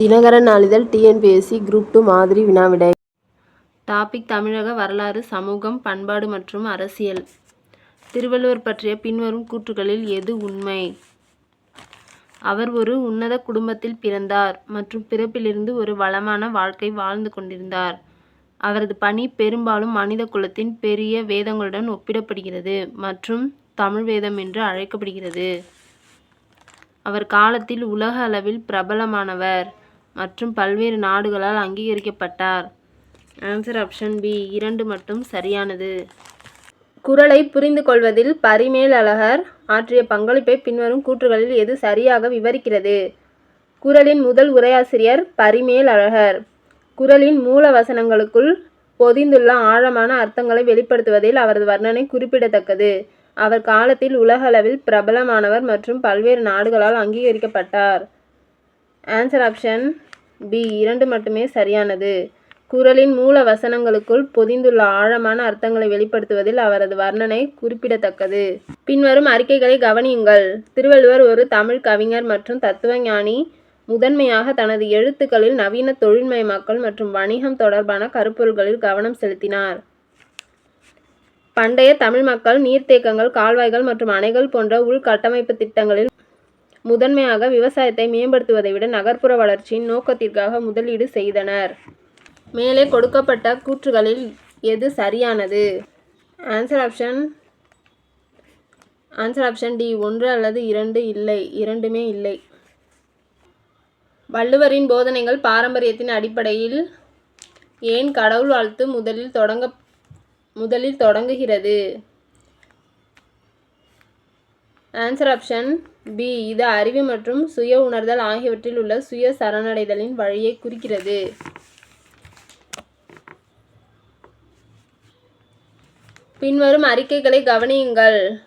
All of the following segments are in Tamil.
தினகரன் நாளிதழ் டிஎன்பிஎஸ்சி குரூப் டூ மாதிரி வினாவிடை. டாபிக் தமிழக வரலாறு சமூகம் பண்பாடு மற்றும் அரசியல். திருவள்ளுவர் பற்றிய பின்வரும் கூற்றுகளில் எது உண்மை? அவர் ஒரு உன்னத குடும்பத்தில் பிறந்தார் மற்றும் பிறப்பிலிருந்து ஒரு வளமான வாழ்க்கை வாழ்ந்து கொண்டிருந்தார். அவரது பணி பெரும்பாலும் மனித குலத்தின் பெரிய வேதங்களுடன் ஒப்பிடப்படுகிறது மற்றும் தமிழ் வேதம் என்று அழைக்கப்படுகிறது. அவர் காலத்தில் உலக அளவில் பிரபலமானவர். மற்றும் பல்வேறு நாடுகளால் அங்கீகரிக்கப்பட்டார். ஆன்சர் ஆப்ஷன் பி இரண்டு மட்டும் சரியானது. குரலை புரிந்து கொள்வதில் பரிமேல் அழகர் ஆற்றிய பங்களிப்பை பின்வரும் கூற்றுகளில் எது சரியாக விவரிக்கிறது? குறளின் முதல் உரையாசிரியர் பரிமேல் அழகர். குறளின் மூல வசனங்களுக்குள் பொதிந்துள்ள ஆழமான அர்த்தங்களை வெளிப்படுத்துவதில் அவரது வர்ணனை குறிப்பிடத்தக்கது. அவர் காலத்தில் உலகளவில் பிரபலமானவர் மற்றும் பல்வேறு நாடுகளால் அங்கீகரிக்கப்பட்டார். ஆன்சர் ஆப்ஷன் பி இரண்டு மட்டுமே சரியானது. குரலின் மூல வசனங்களுக்குள் பொதிந்துள்ள ஆழமான அர்த்தங்களை வெளிப்படுத்துவதில் அவரது வர்ணனை குறிப்பிடத்தக்கது. பின்வரும் அறிக்கைகளை கவனியுங்கள். திருவள்ளுவர் ஒரு தமிழ் கவிஞர் மற்றும் தத்துவஞானி. முதன்மையாக தனது எழுத்துக்களில் நவீன தொழில்மயமாக்கல் மற்றும் வணிகம் தொடர்பான கருப்பொருள்களில் கவனம் செலுத்தினார். பண்டைய தமிழ் மக்கள் நீர்த்தேக்கங்கள் கால்வாய்கள் மற்றும் அணைகள் போன்ற உள்கட்டமைப்பு திட்டங்களில் முதன்மையாக விவசாயத்தை மேம்படுத்துவதை விட நகர்ப்புற வளர்ச்சியின் நோக்கத்திற்காக முதலீடு செய்தனர். மேலே கொடுக்கப்பட்ட கூற்றுகளில் எது சரியானது? Answer option answer option D ஒன்று அல்லது இரண்டு இல்லை. இரண்டுமே இல்லை. வள்ளுவரின் போதனைகள் பாரம்பரியத்தின் அடிப்படையில் ஏன் கடவுள் வாழ்த்து முதலில் தொடங்க முதலில் தொடங்குகிறது? ஆன்சர் ஆப்ஷன் பி இது அறிவு மற்றும் சுய உணர்தல் ஆகியவற்றில் உள்ள சுய சரணடைதலின் வழியை குறிக்கிறது. பின்வரும் அறிக்கைகளை கவனியுங்கள்.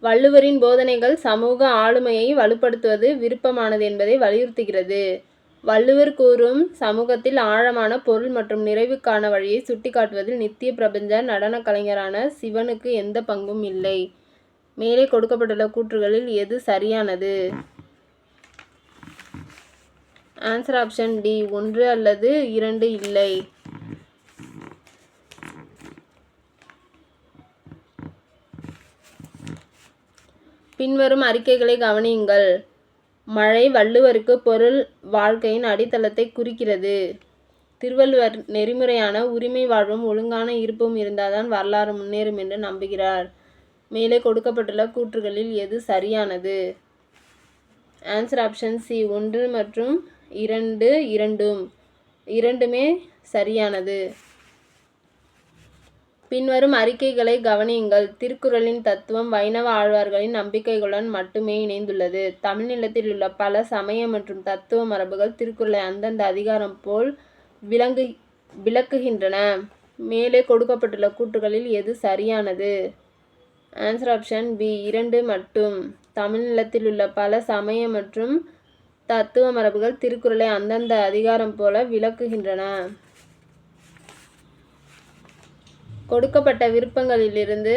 வள்ளுவரின் போதனைகள் சமூக ஆளுமையை வலுப்படுத்துவது விருப்பமானது என்பதை வலியுறுத்துகிறது. வள்ளுவர் கூறும் சமூகத்தில் ஆழமான பொருள் மற்றும் நிறைவுக்கான வழியை சுட்டிக்காட்டுவதில் நித்திய பிரபஞ்ச நடனக் கலைஞரான சிவனுக்கு எந்த பங்கும் இல்லை. மேலே கொடுக்கப்பட்டுள்ள கூற்றுகளில் எது சரியானது? ஆன்சர் ஆப்ஷன் டி ஒன்று அல்லது இரண்டு இல்லை. பின்வரும் அறிக்கைகளை கவனியுங்கள். மழை வள்ளுவருக்கு பொருள் வாழ்க்கையின் அடித்தளத்தை குறிக்கிறது. திருவள்ளுவர் நெறிமுறையான உரிமை வாழ்வும் ஒழுங்கான இருப்பும் இருந்தால்தான் வரலாறு முன்னேறும் என்று நம்புகிறார். மேலே கொடுக்கப்பட்டுள்ள கூற்றுகளில் எது சரியானது? ஆன்சர் ஆப்ஷன் சி ஒன்று மற்றும் இரண்டு இரண்டும். இரண்டுமே சரியானது. பின்வரும் அறிக்கைகளை கவனியுங்கள். திருக்குறளின் தத்துவம் வைணவ ஆழ்வார்களின் நம்பிக்கைகளுடன் மட்டுமே இணைந்துள்ளது. தமிழ்நிலத்தில் உள்ள பல சமய மற்றும் தத்துவ மரபுகள் திருக்குறளை அந்தந்த அதிகாரம் போல் விளங்கு விளக்குகின்றன. மேலே கொடுக்கப்பட்டுள்ள கூற்றுகளில் எது சரியானது? ஆன்சர் ஆப்ஷன் பி இரண்டு மட்டும். தமிழ்நிலத்தில் உள்ள பல சமய மற்றும் தத்துவ மரபுகள் திருக்குறளை அந்தந்த அதிகாரம் போல விளக்குகின்றன. கொடுக்கப்பட்ட விருப்பங்களிலிருந்து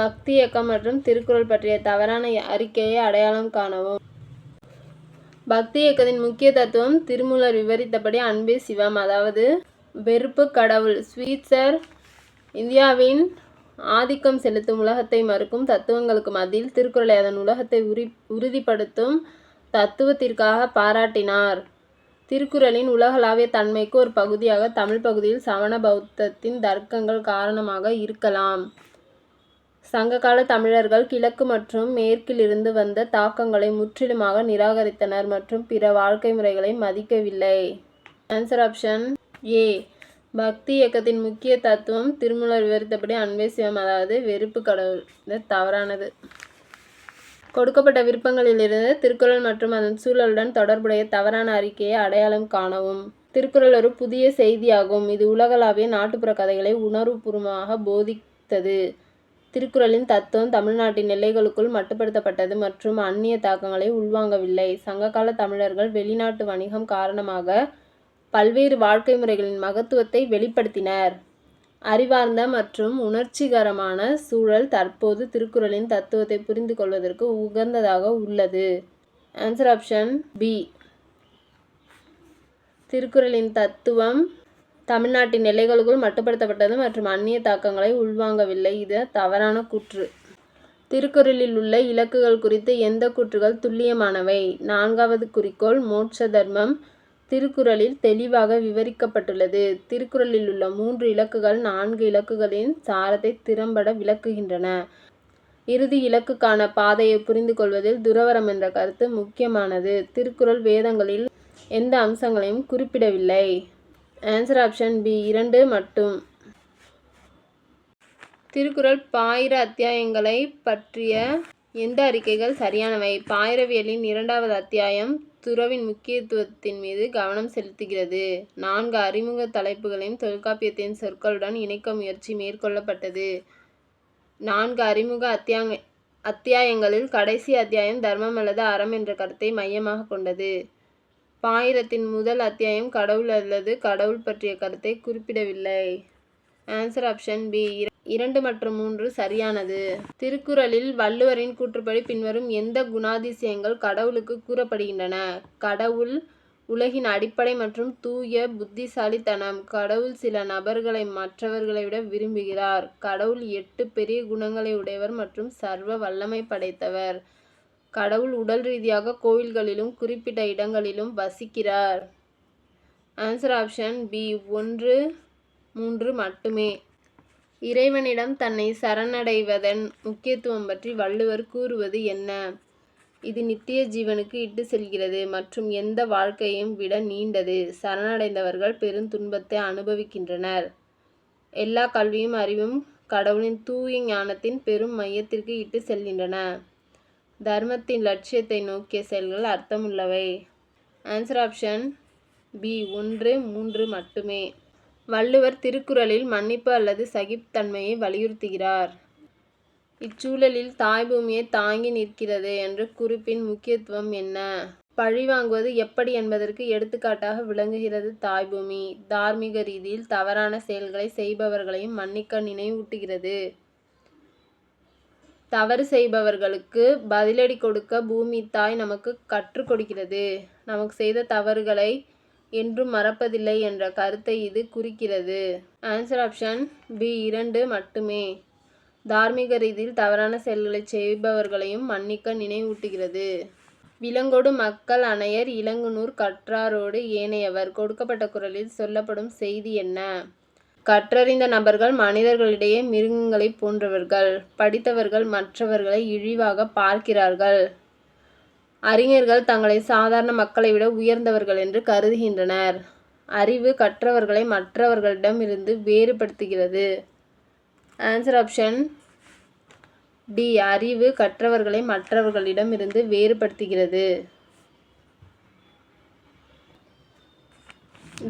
பக்தி இயக்கம் மற்றும் திருக்குறள் பற்றிய தவறான அறிக்கையை அடையாளம் காணவும். பக்தி இயக்கத்தின் முக்கிய தத்துவம் திருமூலர் விவரித்தபடி அன்பே சிவம். அதாவது வெறுப்பு கடவுள் ஸ்வீட்சர் இந்தியாவின் ஆதிக்கம் செலுத்தும் உலகத்தை மறுக்கும் தத்துவங்களுக்கு மத்தியில் திருக்குறளை அதன் உலகத்தை உரி உறுதிப்படுத்தும் தத்துவத்திற்காக பாராட்டினார். திருக்குறளின் உலகளாவிய தன்மைக்கு ஒரு பகுதியாக தமிழ் பகுதியில் சமண பௌத்தத்தின் தர்க்கங்கள் காரணமாக இருக்கலாம். சங்ககால தமிழர்கள் கிழக்கு மற்றும் மேற்கிலிருந்து வந்த தாக்கங்களை முற்றிலுமாக நிராகரித்தனர் மற்றும் பிற வாழ்க்கை முறைகளை மதிக்கவில்லை. ஆன்சர் ஆப்ஷன் ஏ பக்தி இயக்கத்தின் முக்கிய தத்துவம் திருமூலர் விவரித்தபடி அன்பே சிவம் அதாவது வெறுப்பு கடவுள். இது தவறானது. கொடுக்கப்பட்ட விருப்பங்களிலிருந்து திருக்குறள் மற்றும் அதன் சூழலுடன் தொடர்புடைய தவறான அறிக்கையை அடையாளம் காணவும். திருக்குறள் ஒரு புதிய செய்தியாகும். இது உலகளாவிய நாட்டுப்புற கதைகளை உணர்வுபூர்வமாக போதித்தது. திருக்குறளின் தத்துவம் தமிழ்நாட்டின் எல்லைகளுக்குள் மட்டுப்படுத்தப்பட்டது மற்றும் அந்நிய தாக்கங்களை உள்வாங்கவில்லை. சங்ககால தமிழர்கள் வெளிநாட்டு வணிகம் காரணமாக பல்வேறு வாழ்க்கை முறைகளின் மகத்துவத்தை வெளிப்படுத்தினர். அறிவார்ந்த மற்றும் உணர்ச்சிகரமான சூழல் தற்போது திருக்குறளின் தத்துவத்தை புரிந்து கொள்வதற்கு உகந்ததாக உள்ளது. ஆன்சர் ஆப்ஷன் பி திருக்குறளின் தத்துவம் தமிழ்நாட்டின் எல்லைகளுக்குள் மட்டுப்படுத்தப்பட்டது மற்றும் அந்நிய தாக்கங்களை உள்வாங்கவில்லை. இது தவறான கூற்று. திருக்குறளில் உள்ள இலக்குகள் குறித்து எந்த கூற்றுகள் துல்லியமானவை? நான்காவது குறிக்கோள் மோட்ச தர்மம். திருக்குறளில் தெளிவாக விவரிக்கப்பட்டுள்ளது. திருக்குறளில் உள்ள மூன்று இலக்குகள் நான்கு இலக்குகளின் சாரத்தை திறம்பட விளக்குகின்றன. இறுதி இலக்குக்கான பாதையை புரிந்து கொள்வதில் துறவரம் என்ற கருத்து முக்கியமானது. திருக்குறள் வேதங்களில் எந்த அம்சங்களையும் குறிப்பிடவில்லை. ஆன்சர் ஆப்ஷன் பி இரண்டு மட்டும். திருக்குறள் பாயிர அத்தியாயங்களை பற்றிய எந்த அறிக்கைகள் சரியானவை? பாயிரவியலின் இரண்டாவது அத்தியாயம் துறவின் முக்கியத்துவத்தின் மீது கவனம் செலுத்துகிறது. நான்கு அறிமுக தலைப்புகளையும் தொல்காப்பியத்தின் சொற்களுடன் இணைக்க முயற்சி மேற்கொள்ளப்பட்டது. நான்கு அறிமுக அத்தியாங்க அத்தியாயங்களில் கடைசி அத்தியாயம் தர்மம் அல்லது அறம் என்ற கருத்தை மையமாக கொண்டது. பாயிரத்தின் முதல் அத்தியாயம் கடவுள் அல்லது கடவுள் பற்றிய கருத்தை குறிப்பிடவில்லை. ஆன்சர் ஆப்ஷன் பி இரண்டு மற்றும் மூன்று சரியானது. திருக்குறளில் வள்ளுவரின் கூற்றுப்படி பின்வரும் எந்த குணாதிசயங்கள் கடவுளுக்கு கூறப்படுகின்றன? கடவுள் உலகின் அடிப்படை மற்றும் தூய புத்திசாலித்தனம். கடவுள் சில நபர்களை மற்றவர்களை விட விரும்புகிறார். கடவுள் எட்டு பெரிய குணங்களை உடையவர் மற்றும் சர்வ வல்லமை படைத்தவர். கடவுள் உடல் ரீதியாக கோவில்களிலும் குறிப்பிட்ட இடங்களிலும் வசிக்கிறார். ஆன்சர் ஆப்ஷன் பி ஒன்று மூன்று மட்டுமே. இறைவனிடம் தன்னை சரணடைவதன் முக்கியத்துவம் பற்றி வள்ளுவர் கூறுவது என்ன? இது நித்திய ஜீவனுக்கு இட்டு செல்கிறது மற்றும் எந்த வாழ்க்கையும் விட நீண்டது. சரணடைந்தவர்கள் பெரும் துன்பத்தை அனுபவிக்கின்றனர். எல்லா கல்வியும் அறிவும் கடவுளின் தூய ஞானத்தின் பெரும் மையத்திற்கு இட்டு செல்கின்றன. தர்மத்தின் லட்சியத்தை நோக்கிய செயல்கள் அர்த்தமுள்ளவை. ஆன்சர் ஆப்ஷன் பி ஒன்று மூன்று மட்டுமே. வள்ளுவர் திருக்குறளில் மன்னிப்பு அல்லது சகிப்புத்தன்மையை வலியுறுத்துகிறார். இச்சூழலில் தாய்பூமியை தாங்கி நிற்கிறது என்ற குறிப்பின் முக்கியத்துவம் என்ன? பழிவாங்குவது எப்படி என்பதற்கு எடுத்துக்காட்டாக விளங்குகிறது தாய்பூமி தார்மீக ரீதியில் தவறான செயல்களை செய்பவர்களையும் மன்னிக்க நினைவூட்டுகிறது. தவறு செய்பவர்களுக்கு பதிலடி கொடுக்க பூமி தாய் நமக்கு கற்றுக் கொடுக்கிறது. நமக்கு செய்த தவறுகளை என்றும் மறப்பதில்லை என்ற கருத்தை இது குறிக்கிறது. ஆன்சர் ஆப்ஷன் பி இரண்டு மட்டுமே. தார்மீக ரீதியில் தவறான செயல்களை செய்பவர்களையும் மன்னிக்க நினைவூட்டுகிறது. விலங்கோடு மக்கள் அணையர் இளங்குனூர் கற்றாரோடு ஏனையவர். கொடுக்கப்பட்ட குரலில் சொல்லப்படும் செய்தி என்ன? கற்றறிந்த நபர்கள் மனிதர்களிடையே மிருகங்களைப் போன்றவர்கள். படித்தவர்கள் மற்றவர்களை இழிவாக பார்க்கிறார்கள். அறிஞர்கள் தங்களை சாதாரண மக்களை விட உயர்ந்தவர்கள் என்று கருதுகின்றனர். அறிவு கற்றவர்களை மற்றவர்களிடம் இருந்து வேறுபடுத்துகிறது. ஆன்சர் ஆப்ஷன் டி அறிவு கற்றவர்களை மற்றவர்களிடம் இருந்து வேறுபடுத்துகிறது.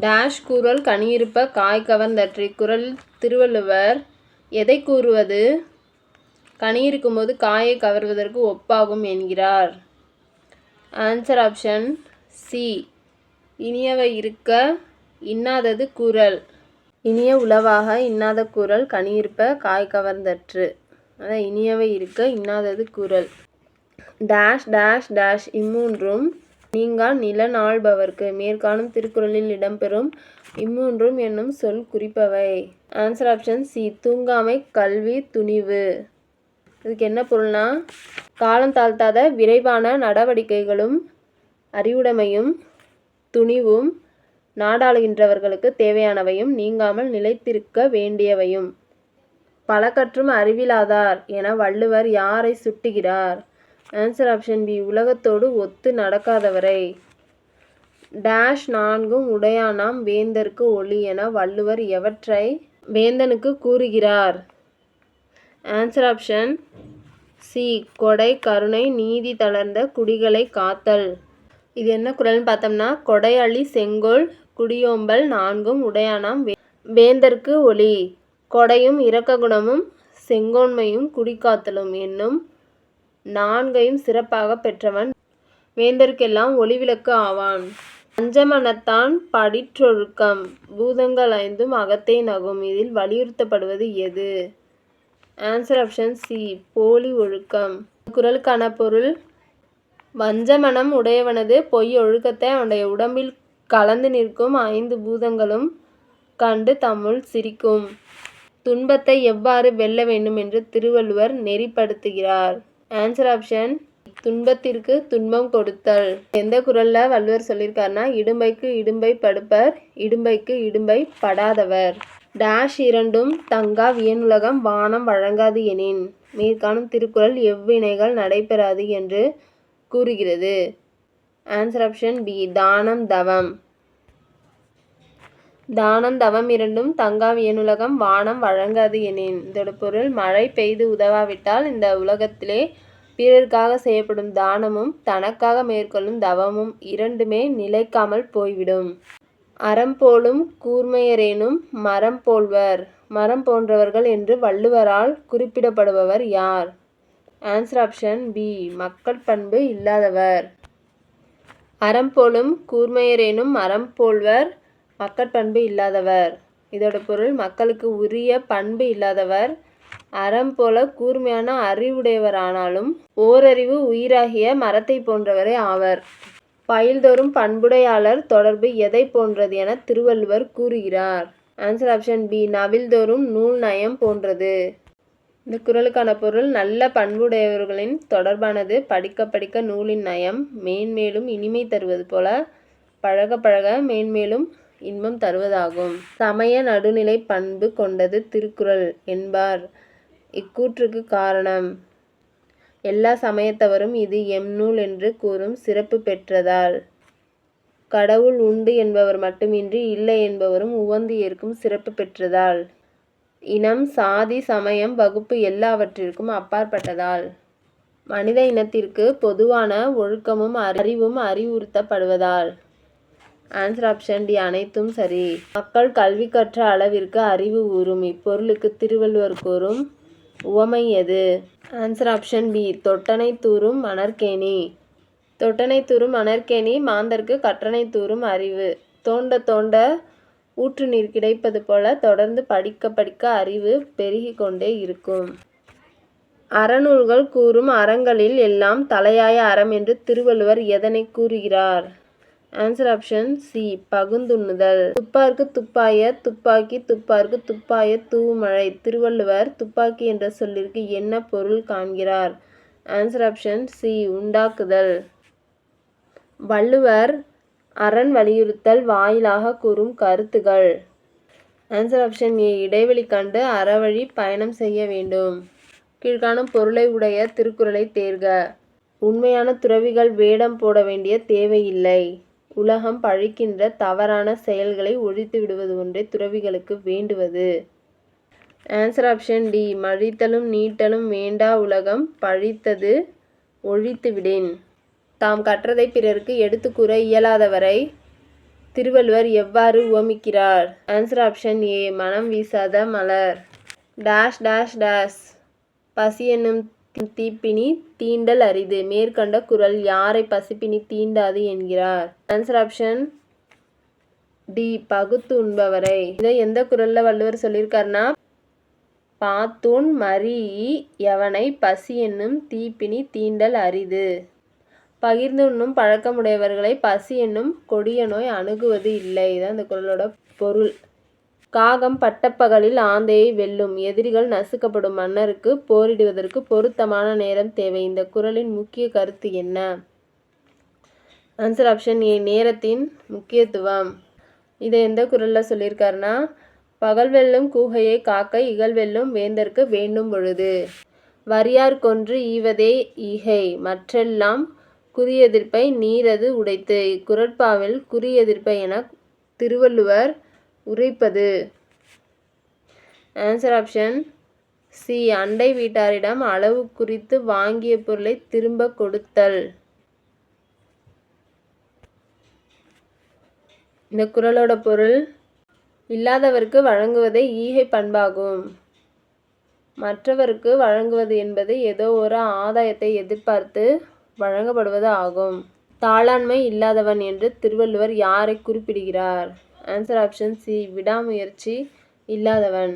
டேஷ் குரல் கனியிருப்ப காய் கவர்ந்தற்றி. குரல் திருவள்ளுவர் எதை கூறுவது? கனியிருக்கும்போது காயை கவர்வதற்கு ஒப்பாகும் என்கிறார். ஆன்சர் ஆப்ஷன் சி இனியவை இருக்க இன்னாதது குரல். இனிய உளவாக இன்னாத குரல் கனியிருப்ப காய் கவர்ந்தற்று. அதான் இனியவை இருக்க இன்னாதது குரல். டேஷ் டேஷ் டேஷ் இம்மூன்றும் நீங்கா நிலனாள்பவர்க்கு மேற்காணும் திருக்குறளில் இடம்பெறும் இம்மூன்றும் என்னும் சொல் குறிப்பவை. ஆன்சர் ஆப்ஷன் சி தூங்காமை கல்வி துணிவு. இதுக்கு என்ன பொருள்னா காலம் தாழ்த்தாத விரைவான நடவடிக்கைகளும் அறிவுடைமையும் துணிவும் நாடாளுகின்றவர்களுக்கு தேவையானவையும் நீங்காமல் நிலைத்திருக்க வேண்டியவையும். பல கற்றும் அறிவிலாதார் என வள்ளுவர் யாரை சுட்டுகிறார்? ஆன்சர் ஆப்ஷன் பி உலகத்தோடு ஒத்து நடக்காதவரை. டேஷ் நான்கும் உடையானாம் வேந்தருக்கு ஒளி என வள்ளுவர் எவற்றை வேந்தனுக்கு கூறுகிறார்? ஆன்சர் ஆப்ஷன் சி கொடை கருணை நீதி தளர்ந்த குடிகளை காத்தல். இது என்ன குரல்னு பார்த்தோம்னா கொடையளி செங்கோல் குடியோம்பல் நான்கும் உடையானாம் வே வேந்தர்க்கு ஒளி. கொடையும் இரக்க குணமும் செங்கோன்மையும் குடிக்காத்தலும் என்னும் நான்கையும் சிறப்பாக பெற்றவன் வேந்தர்க்கெல்லாம் ஒளிவிளக்கு ஆவான். பஞ்சமனத்தான் படிற்றொழுக்கம் பூதங்கள் ஐந்தும் அகத்தே நகும். இதில் வலியுறுத்தப்படுவது எது? ஆன்சர் ஆப்ஷன் சி போலி ஒழுக்கம் குரலுக்கான பொருள் வஞ்சமனம் உடையவனது பொய் ஒழுக்கத்தை அவனுடைய உடம்பில் கலந்து நிற்கும் ஐந்து பூதங்களும் கண்டு தம்முள் சிரிக்கும். துன்பத்தை எவ்வாறு வெல்ல வேண்டும் என்று திருவள்ளுவர் நெறிப்படுத்துகிறார். ஆன்சர் ஆப்ஷன் துன்பத்திற்கு துன்பம் கொடுத்தல். எந்த குறள்ல வள்ளுவர் சொல்லியிருக்காருன்னா இடும்பைக்கு இடும்பை படுப்பர் இடும்பைக்கு இடும்பை படாதவர். டேஷ் இரண்டும் தங்கா வியனுலகம் வானம் வழங்காது எனின் மேற்காணும் திருக்குறள் எவ்வினைகள் நடைபெறாது என்று கூறுகிறது. ஆன்சர் ஆப்ஷன் பி தானம் தவம். தானம் தவம் இரண்டும் தங்கா வியனுலகம் வானம் வழங்காது எனின். இதோட பொருள் மழை பெய்து உதவாவிட்டால் இந்த உலகத்திலே பிறருக்காக செய்யப்படும் தானமும் தனக்காக மேற்கொள்ளும் தவமும் இரண்டுமே நிலைக்காமல் போய்விடும். அறம் போலும் கூர்மையரேனும் மரம் போல்வர். மரம் போன்றவர்கள் என்று வள்ளுவரால் குறிப்பிடப்படுபவர் யார்? ஆன்சர் ஆப்ஷன் பி மக்கள் பண்பு இல்லாதவர். அறம் போலும் கூர்மையரேனும் மரம் போல்வர் மக்கள் பண்பு இல்லாதவர். இதோட பொருள் மக்களுக்கு உரிய பண்பு இல்லாதவர் அறம் போல கூர்மையான அறிவுடையவரானாலும் ஓரறிவு உயிராகிய மரத்தைப் போன்றவரே ஆவர். பயில்தோறும் பண்புடையாளர் தொடர்பு எதைப் போன்றது என திருவள்ளுவர் கூறுகிறார்? ஆன்சர் ஆப்ஷன் பி நவில்தோறும் நூல் நயம் போன்றது. இந்த குறளுக்கான பொருள் நல்ல பண்புடையவர்களின் தொடர்பானது படிக்க படிக்க நூலின் நயம் மேன்மேலும் இனிமை தருவது போல பழக பழக மேன்மேலும் இன்பம் தருவதாகும். சமய நடுநிலை பண்பு கொண்டது திருக்குறள் என்பார் இக்கூற்றுக்குக் காரணம். எல்லா சமயத்தவரும் இது எம் நூல் என்று கூறும் சிறப்பு பெற்றதால். கடவுள் உண்டு என்பவர் மட்டுமின்றி இல்லை என்பவரும் உவந்து ஏற்கும் சிறப்பு பெற்றதால். இனம் சாதி சமயம் வகுப்பு எல்லாவற்றிற்கும் அப்பாற்பட்டதால். மனித இனத்திற்கு பொதுவான ஒழுக்கமும் அறிவும் அறிவுறுத்தப்படுவதால். ஆன்சர் ஆப்ஷன் டி அனைத்தும் சரி. மக்கள் கல்வி கற்ற அளவிற்கு அறிவு ஊறும் இப்பொருளுக்கு திருவள்ளுவர் கூறும் உவமை எது? ஆன்சர் ஆப்ஷன் பி தொட்டனை தூறும் மணற்கேணி. தொட்டனை தூறும் மணற்கேணி மாந்தர்க்கு கற்றனை தூறும் அறிவு. தோண்ட தோண்ட ஊற்று நீர் கிடைப்பது போல தொடர்ந்து படிக்க படிக்க அறிவு பெருகி கொண்டே இருக்கும். அறநூல்கள் கூறும் அறங்களில் எல்லாம் தலையாய அறம் என்று திருவள்ளுவர் எதனைக் கூறுகிறார்? ஆன்சர் ஆப்ஷன் சி பகுந்துண்ணுதல் துப்பார்க்கு துப்பாய துப்பாக்கி துப்பார்க்கு துப்பாய தூவுமழை. திருவள்ளுவர் துப்பாக்கி என்ற சொல்லிற்கு என்ன பொருள் காண்கிறார்? ஆன்சர் ஆப்ஷன் சி உண்டாக்குதல். வள்ளுவர் அறன் வலியுறுத்தல் வாயிலாகக் கூறும் கருத்துகள். ஆன்சர் ஆப்ஷன் ஏ இடைவெளி கண்டு அறவழி பயணம் செய்ய வேண்டும். கீழ்க்காணும் பொருளை உடைய திருக்குறளைத் தேர்க. உண்மையான துறவிகள் வேடம் போட வேண்டிய தேவையில்லை. உலகம் பழிக்கின்ற தவறான செயல்களை ஒழித்து விடுவது ஒன்றே துறவிகளுக்கு வேண்டுவது. ஆன்சர் ஆப்ஷன் டி மழித்தலும் நீட்டலும் வேண்டா உலகம் பழித்தது ஒழித்துவிடேன் தாம் கற்றதைப் பிறருக்கு எடுத்து கூற இயலாதவரை திருவள்ளுவர் எவ்வாறு உவமிக்கிறார்? ஆன்சர் ஆப்ஷன் ஏ மனம் வீசாத மலர். டேஷ் டேஷ் டேஷ் பசி என்னும் தீப்பினி தீண்டல் அரிது. மேற்கண்ட குரல் யாரை பசிப்பினி தீண்டாது என்கிறார்? ஆன்சர் ஆப்ஷன் டி பகுத்து உண்பவரை. இதை எந்த குரல்ல வள்ளுவர் சொல்லியிருக்காருன்னா பாத்தூன் மரீஇ எவனை பசி என்னும் தீப்பினி தீண்டல் அரிது. பகிர்ந்து உண்ணும் பழக்கமுடையவர்களை பசி என்னும் கொடிய நோய் அணுகுவது இல்லை. இதான் இந்த குரலோட பொருள். காகம் பட்டப்பகலில் ஆந்தையை வெல்லும். எதிரிகள் நசுக்கப்படும் மன்னருக்கு போரிடுவதற்கு பொருத்தமான நேரம் தேவை. இந்த குறளின் முக்கிய கருத்து என்ன? ஆன்சர் ஆப்ஷன் ஏ நேரத்தின் முக்கியத்துவம். இதை எந்த குரலில் சொல்லியிருக்காருன்னா பகல் வெல்லும் கூகையை காக்க இகழ் வெல்லும் வேந்தர்க்கு வேண்டும் பொழுது. வரியார் கொன்று ஈவதே ஈகை மற்றெல்லாம் குறியெதிர்ப்பை நீரது உடைத்து. இக்குரட்பாவில் குறியெதிர்ப்பை என திருவள்ளுவர் உரைப்பது? ஆன்சர் ஆப்ஷன் சி அண்டை வீட்டாரிடம் அளவு குறித்து வாங்கிய பொருளைத் திரும்பக் கொடுத்தல். இந்த குறளோட பொருள் இல்லாதவர்க்கு வழங்குவதே ஈகை பண்பாகும். மற்றவருக்கு வழங்குவது என்பது ஏதோ ஒரு ஆதாயத்தை எதிர்பார்த்து வழங்கப்படுவது ஆகும். தாளாண்மை இல்லாதவன் என்று திருவள்ளுவர் யாரை குறிப்பிடுகிறார்? ஆன்சர் ஆப்ஷன் சி விடாமுயற்சி இல்லாதவன்.